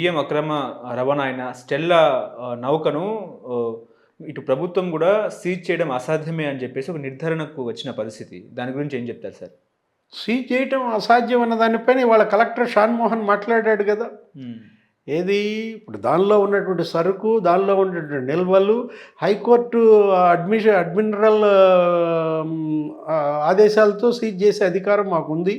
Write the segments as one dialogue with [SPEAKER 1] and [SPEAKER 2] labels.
[SPEAKER 1] బియ్యం అక్రమ రవాణా అయిన స్టెల్లా నౌకను ఇటు ప్రభుత్వం కూడా సీజ్ చేయడం అసాధ్యమే అని చెప్పేసి ఒక నిర్ధారణకు వచ్చిన పరిస్థితి. దాని గురించి ఏం చెప్తారు సార్?
[SPEAKER 2] సీజ్ చేయటం అసాధ్యం అన్న దానిపైన వాళ్ళ కలెక్టర్ షాన్ మోహన్ మాట్లాడాడు కదా. ఏది? ఇప్పుడు దానిలో ఉన్నటువంటి సరుకు దానిలో ఉన్నటువంటి నిల్వలు హైకోర్టు అడ్మిషన్ అడ్మినరల్ ఆదేశాలతో సీజ్ చేసే అధికారం మాకుంది.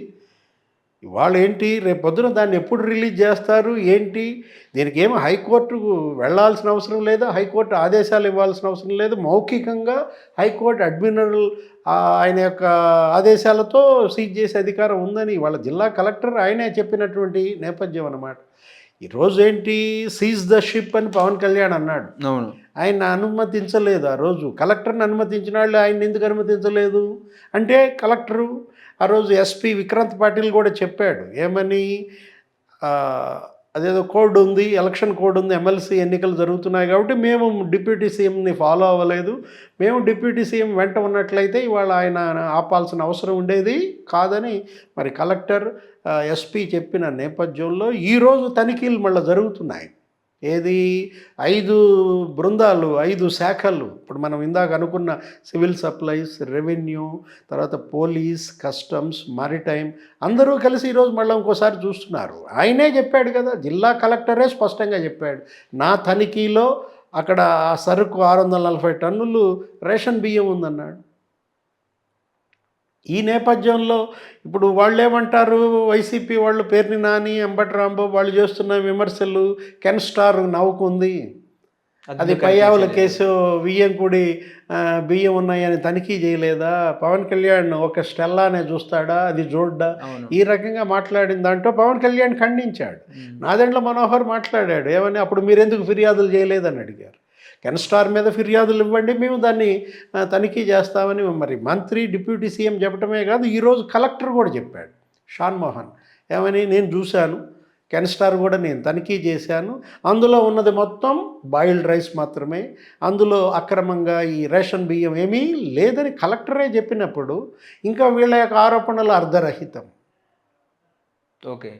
[SPEAKER 2] ఇవాళ ఏంటి రేపు పొద్దున దాన్ని ఎప్పుడు రిలీజ్ చేస్తారు? ఏంటి? దీనికి ఏమో హైకోర్టుకు వెళ్ళాల్సిన అవసరం లేదు? హైకోర్టు ఆదేశాలు ఇవ్వాల్సిన అవసరం లేదు. మౌఖికంగా హైకోర్టు అడ్మినరల్ ఆయన యొక్క ఆదేశాలతో సీజ్ చేసే అధికారం ఉందని వాళ్ళ జిల్లా కలెక్టర్ ఆయనే చెప్పినటువంటి నేపథ్యం అన్నమాట. ఈరోజు ఏంటి? సీజ్ ద షిప్ అని పవన్ కళ్యాణ్ అన్నాడు.
[SPEAKER 1] అవును.
[SPEAKER 2] ఆయన అనుమతించలేదు ఆ రోజు. కలెక్టర్ని అనుమతించిన వాళ్ళు ఆయన ఎందుకు అనుమతించలేదు? అంటే కలెక్టరు ఆ రోజు ఎస్పీ విక్రాంత్ పాటిల్ కూడా చెప్పాడు ఏమని? అదేదో కోడ్ ఉంది ఎలక్షన్ కోడ్ ఉంది ఎమ్మెల్సీ ఎన్నికలు జరుగుతున్నాయి కాబట్టి మేము డిప్యూటీ సీఎంని ఫాలో అవ్వలేదు. మేము డిప్యూటీ సీఎం వెంట ఉన్నట్లయితే ఇవాళ ఆయన ఆపాల్సిన అవసరం ఉండేది కాదని మరి కలెక్టర్ ఎస్పీ చెప్పిన నేపథ్యంలో ఈరోజు తనిఖీలు మళ్ళీ జరుగుతున్నాయి. ఏది? ఐదు బృందాలు ఐదు శాఖలు. ఇప్పుడు మనం ఇందాక అనుకున్న సివిల్ సప్లైస్ రెవెన్యూ తర్వాత పోలీస్ కస్టమ్స్ మారిటైమ్ అందరూ కలిసి ఈరోజు మళ్ళీ ఇంకోసారి చూస్తున్నారు. ఆయనే చెప్పాడు కదా జిల్లా కలెక్టరే స్పష్టంగా చెప్పాడు. నా తనిఖీలో అక్కడ ఆ సరుకు ఆరు వందల నలభై టన్నులు రేషన్ బియ్యం ఉందన్నాడు. ఈ నేపథ్యంలో ఇప్పుడు వాళ్ళు ఏమంటారు వైసీపీ వాళ్ళు పేర్ని నాని అంబటి రాంబాబు వాళ్ళు చేస్తున్న విమర్శలు కెన్ స్టార్ నవ్వుకుంది. అది పయ్యావుల కేసు బియ్యం కూడి బియ్యం ఉన్నాయని తనిఖీ చేయలేదా? పవన్ కళ్యాణ్ ఒక స్టెల్లానే చూస్తాడా? అది చూడ్డా? ఈ రకంగా మాట్లాడిన దాంట్లో పవన్ కళ్యాణ్ ఖండించాడు. నాదెండ్ల మనోహర్ మాట్లాడాడు. ఏమని అప్పుడు మీరెందుకు ఫిర్యాదులు చేయలేదని అడిగారు. కెన్స్టార్ మీద ఫిర్యాదులు ఇవ్వండి మేము దాన్ని తనిఖీ చేస్తామని మరి మంత్రి డిప్యూటీ సీఎం చెప్పడమే కాదు ఈరోజు కలెక్టర్ కూడా చెప్పాడు షాన్ మోహన్. ఏమని నేను చూశాను కెన్స్టార్ కూడా నేను తనిఖీ చేశాను. అందులో ఉన్నది మొత్తం బాయిల్డ్ రైస్ మాత్రమే. అందులో అక్రమంగా ఈ రేషన్ బియ్యం ఏమీ లేదని కలెక్టరే చెప్పినప్పుడు ఇంకా వీళ్ళ యొక్క ఆరోపణలు అర్ధరహితం.
[SPEAKER 1] ఓకే.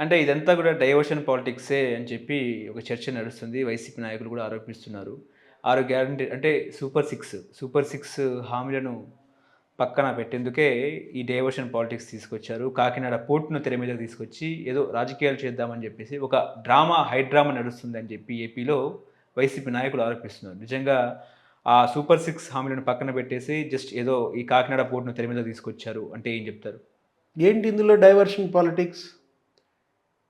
[SPEAKER 1] అంటే ఇదంతా కూడా డైవర్షన్ పాలిటిక్సే అని చెప్పి ఒక చర్చ నడుస్తుంది. వైసీపీ నాయకులు కూడా ఆరోపిస్తున్నారు. ఆరు గ్యారంటీ అంటే సూపర్ సిక్స్ సూపర్ సిక్స్ హామీలను పక్కన పెట్టేందుకే ఈ డైవర్షన్ పాలిటిక్స్ తీసుకొచ్చారు. కాకినాడ పోర్టును తెర మీదకి తీసుకొచ్చి ఏదో రాజకీయాలు చేద్దామని చెప్పేసి ఒక డ్రామా హై డ్రామా నడుస్తుంది అని చెప్పి ఏపీలో వైసీపీ నాయకులు ఆరోపిస్తున్నారు. నిజంగా ఆ సూపర్ సిక్స్ హామీలను పక్కన పెట్టేసి జస్ట్ ఏదో ఈ కాకినాడ పోర్టును తెర మీద తీసుకొచ్చారు అంటే ఏం చెప్తారు?
[SPEAKER 2] ఏంటి ఇందులో డైవర్షన్ పాలిటిక్స్?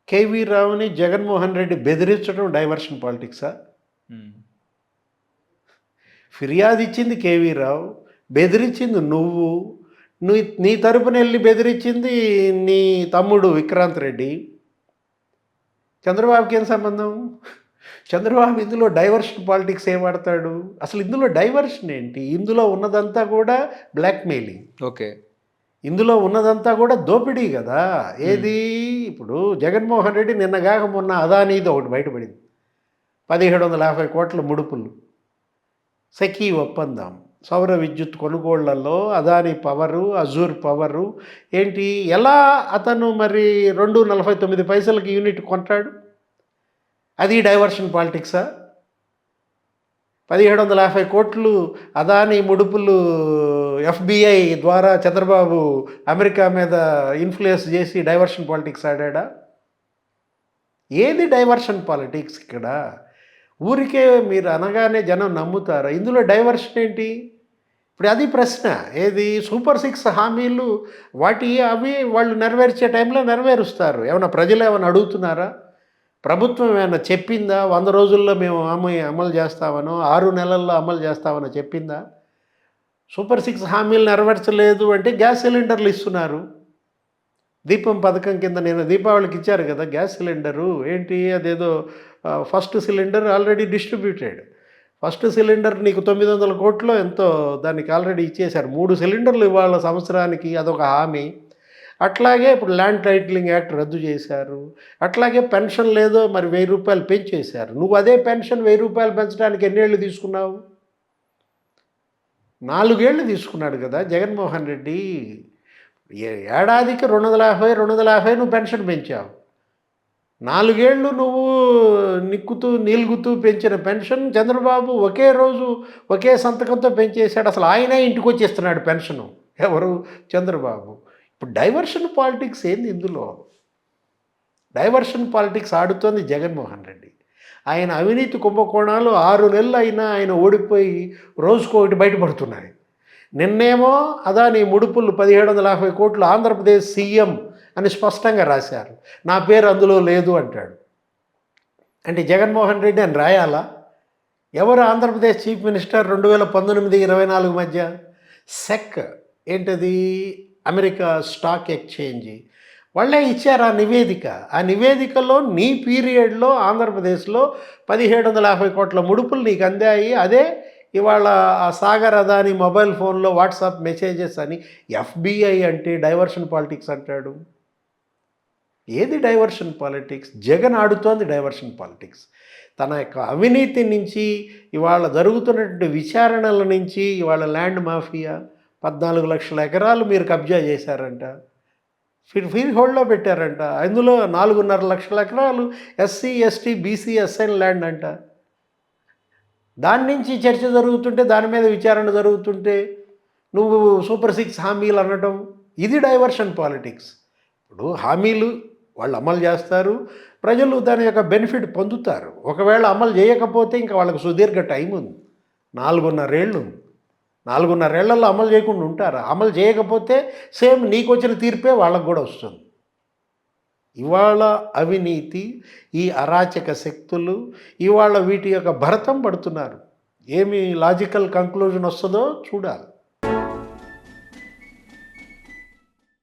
[SPEAKER 2] కేవీ రావుని జగన్మోహన్ రెడ్డి బెదిరించడం డైవర్షన్ పాలిటిక్సా. ఫిర్యాదు ఇచ్చింది కేవీ రావు బెదిరించింది నువ్వు నువ్వు నీ తరపున వెళ్ళి బెదిరించింది నీ తమ్ముడు విక్రాంత్ రెడ్డి. చంద్రబాబుకి ఏం సంబంధం? చంద్రబాబు ఇందులో డైవర్షన్ పాలిటిక్స్ ఏం వాడతాడు? అసలు ఇందులో డైవర్షన్ ఏంటి? ఇందులో ఉన్నదంతా కూడా బ్లాక్మెయిలింగ్.
[SPEAKER 1] ఓకే.
[SPEAKER 2] ఇందులో ఉన్నదంతా కూడా దోపిడీ కదా. ఏది? ఇప్పుడు జగన్మోహన్ రెడ్డి నిన్నగాక మొన్న అదానీది ఒకటి బయటపడింది. పదిహేడు వందల యాభై కోట్ల ముడుపులు. సఖీ ఒప్పందం. సౌర విద్యుత్ కొనుగోళ్ళలో అదానీ పవరు అజూర్ పవరు. ఏంటి? ఎలా అతను మరి రెండు నలభై తొమ్మిది పైసలకి యూనిట్ కొంటాడు? అది డైవర్షన్ పాలిటిక్సా? పదిహేడు వందల యాభై కోట్లు అదాని ముడుపులు ఎఫ్బిఐ ద్వారా చంద్రబాబు అమెరికా మీద ఇన్ఫ్లుయెన్స్ చేసి డైవర్షన్ పాలిటిక్స్ ఆడా ఏది డైవర్షన్ పాలిటిక్స్ ఇక్కడ? ఊరికే మీరు అనగానే జనం నమ్ముతారు. ఇందులో డైవర్షన్ ఏంటి? ఇప్పుడు అది ప్రశ్న. ఏది? సూపర్ సిక్స్ హామీలు వాటి అవి వాళ్ళు నెరవేర్చే టైంలో నెరవేరుస్తారు. ఏమైనా ప్రజలు ఏమైనా అడుగుతున్నారా? ప్రభుత్వం ఏమైనా చెప్పిందా? వంద రోజుల్లో మేము అమ అమలు చేస్తామనో ఆరు నెలల్లో అమలు చేస్తామనో చెప్పిందా? సూపర్ సిక్స్ హామీలు నెరవేర్చలేదు అంటే గ్యాస్ సిలిండర్లు ఇస్తున్నారు. దీపం పథకం కింద నేను దీపావళికి ఇచ్చారు కదా గ్యాస్ సిలిండరు. ఏంటి? అదేదో first cylinder already distributed. First cylinder నీకు తొమ్మిది వందల కోట్లు ఎంతో దానికి ఆల్రెడీ ఇచ్చేశారు. మూడు సిలిండర్లు ఇవాళ సంవత్సరానికి అదొక హామీ. అట్లాగే ఇప్పుడు ల్యాండ్ టైటిలింగ్ యాక్ట్ రద్దు చేశారు. అట్లాగే పెన్షన్ లేదో మరి వెయ్యి రూపాయలు పెంచేశారు. నువ్వు అదే పెన్షన్ వెయ్యి రూపాయలు పెంచడానికి ఎన్నేళ్ళు తీసుకున్నావు? నాలుగేళ్ళు తీసుకున్నాడు కదా జగన్మోహన్ రెడ్డి. ఏ- ఏడాదికి రెండు వందల యాభై రెండు వందల యాభై నువ్వు పెన్షన్ పెంచావు. నాలుగేళ్ళు నువ్వు నిక్కుతూ నిలుగుతూ పెంచిన పెన్షన్ చంద్రబాబు ఒకే రోజు ఒకే సంతకంతో పెంచేశాడు. అసలు ఆయనే ఇంటికి వచ్చేస్తున్నాడు పెన్షను. ఎవరు? చంద్రబాబు. ఇప్పుడు డైవర్షన్ పాలిటిక్స్ ఏంది ఇందులో? డైవర్షన్ పాలిటిక్స్ ఆడుతోంది జగన్మోహన్ రెడ్డి. ఆయన అవినీతి కుంభకోణాలు ఆరు నెలలు అయినా ఆయన ఓడిపోయి రోజుకు ఒకటి బయటపడుతున్నాయి. నిన్నేమో అదాని ముడుపులు పదిహేడు వందల యాభై కోట్లు ఆంధ్రప్రదేశ్ సీఎం అని స్పష్టంగా రాశారు. నా పేరు అందులో లేదు అంటాడు. అంటే జగన్మోహన్ రెడ్డి అని రాయాలా? ఎవరు ఆంధ్రప్రదేశ్ చీఫ్ మినిస్టర్ రెండు వేల పంతొమ్మిది ఇరవై నాలుగు మధ్య? సెక్. ఏంటది? America stock exchange. వాళ్ళే ఇచ్చారు ఆ నివేదిక. ఆ నివేదికలో నీ పీరియడ్లో ఆంధ్రప్రదేశ్లో పదిహేడు వందల యాభై కోట్ల ముడుపులు నీకు అందాయి. అదే ఇవాళ ఆ సాగర్ అదాని మొబైల్ ఫోన్లో వాట్సాప్ మెసేజెస్ అని ఎఫ్బిఐ అంటే డైవర్షన్ పాలిటిక్స్ అంటాడు. ఏది డైవర్షన్ పాలిటిక్స్? జగన్ ఆడుతోంది డైవర్షన్ పాలిటిక్స్. తన యొక్క అవినీతి నుంచి ఇవాళ జరుగుతున్నటువంటి విచారణల నుంచి ఇవాళ ల్యాండ్ మాఫియా పద్నాలుగు లక్షల ఎకరాలు మీరు కబ్జా చేశారంట. ఫీల్ హోల్డ్లో పెట్టారంట. అందులో నాలుగున్నర లక్షల ఎకరాలు SC ST BC SN land అంట. దాని నుంచి చర్చ జరుగుతుంటే దాని మీద విచారణ జరుగుతుంటే నువ్వు సూపర్ సిక్స్ హామీలు అనడం ఇది డైవర్షన్ పాలిటిక్స్. ఇప్పుడు హామీలు వాళ్ళు అమలు చేస్తారు ప్రజలు దాని యొక్క బెనిఫిట్ పొందుతారు. ఒకవేళ అమలు చేయకపోతే ఇంకా వాళ్ళకి సుదీర్ఘ టైం ఉంది నాలుగున్నరేళ్ళు ఉంది నాలుగున్నరేళ్ళలో అమలు చేయకుండా ఉంటారు? అమలు చేయకపోతే సేమ్ నీకు వచ్చిన తీర్పే వాళ్ళకు కూడా వస్తుంది. ఇవాళ అవినీతి ఈ అరాచక శక్తులు ఇవాళ వీటి యొక్క భరతం పడుతున్నారు. ఏమి లాజికల్ కంక్లూజన్ వస్తుందో చూడాలి.